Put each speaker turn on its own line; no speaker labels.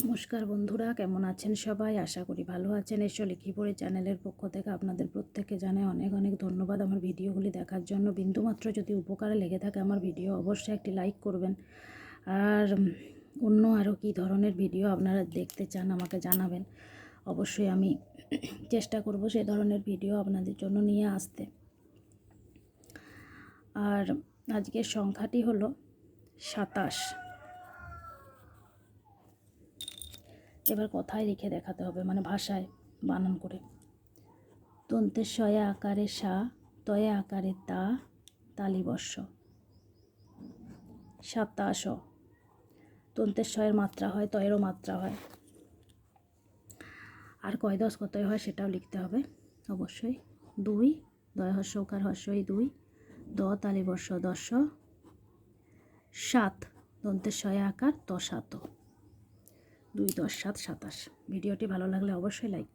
নমস্কার বন্ধুরা, কেমন আছেন সবাই? আশা করি ভালো আছেন। এসো লিখিপুরে চ্যানেলের পক্ষ থেকে আপনাদের প্রত্যেককে জানাই অনেক অনেক ধন্যবাদ আমার ভিডিওগুলি দেখার জন্য। বিন্দুমাত্র যদি উপকারে লেগে থাকে আমার ভিডিও অবশ্যই একটি লাইক করবেন। আর অন্য আরও কী ধরনের ভিডিও আপনারা দেখতে চান আমাকে জানাবেন, অবশ্যই আমি চেষ্টা করব সেই ধরনের ভিডিও আপনাদের জন্য নিয়ে আসতে। আর আজকের সংখ্যাটি হলো সাতাশ। এবার কথায় লিখে দেখাতে হবে মানে ভাষায় বানান করে। তন্তের শয়ে আকারে সা, তয়ে আকারে তা তালিবর্ষ সাতাশ তন্তের শয়ের মাত্রা হয়, তয়েরও মাত্রা হয়। আর কয় দশ কতয় হয় সেটাও লিখতে হবে, অবশ্যই। দুই, দয় হর্ষ, উকার হর্ষই দুই, দ তালিবর্ষ দশ। সাত দন্তের শয়ে আকার, ত, সাত। দুই দশ সাত সাতাশ। ভিডিওটি ভালো লাগলে অবশ্যই লাইক